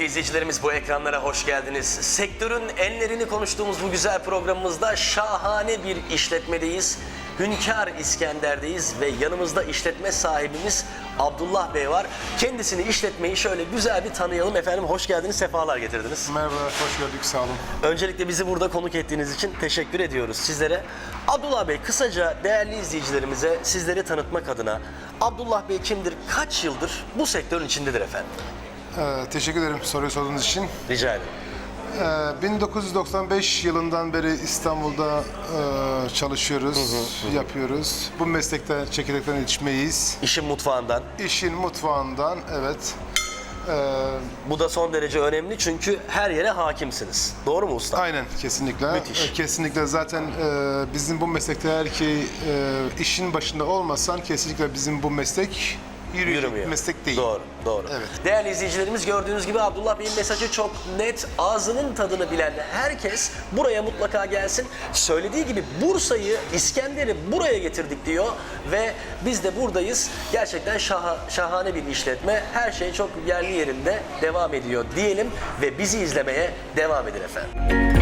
Kıymetli izleyicilerimiz bu ekranlara hoş geldiniz. Sektörün enlerini konuştuğumuz bu güzel programımızda şahane bir işletmedeyiz. Hünkar İskender'deyiz ve yanımızda işletme sahibimiz Abdullah Bey var. Kendisini işletmeyi şöyle güzel bir tanıyalım. Efendim hoş geldiniz, sefalar getirdiniz. Merhaba, hoş gördük, sağ olun. Öncelikle bizi burada konuk ettiğiniz için teşekkür ediyoruz sizlere. Abdullah Bey kısaca değerli izleyicilerimize sizleri tanıtmak adına Abdullah Bey kimdir, kaç yıldır bu sektörün içindedir efendim? Ee, teşekkür ederim soruyu sorduğunuz için. Rica ederim. Ee, 1995 yılından beri İstanbul'da e, çalışıyoruz, yapıyoruz. Bu meslekte çekirdekten yetişmeyiz. İşin mutfağından. İşin mutfağından, evet. Ee, Bu da son derece önemli çünkü her yere hakimsiniz. Doğru mu usta? aynen, kesinlikle. Müthiş. Ee, Kesinlikle zaten e, bizim bu meslekte eğer ki e, işin başında olmasan kesinlikle bizim bu meslek yürüyecek Yürümüyor. meslek değil. Doğru, doğru. Evet. Değerli izleyicilerimiz gördüğünüz gibi Abdullah Bey'in mesajı çok net. Ağzının tadını bilen herkes buraya mutlaka gelsin. Söylediği gibi Bursa'yı, İskender'i buraya getirdik diyor ve biz de buradayız. Gerçekten şaha- şahane bir işletme. Her şey çok yerli yerinde devam ediyor diyelim ve bizi izlemeye devam edin efendim.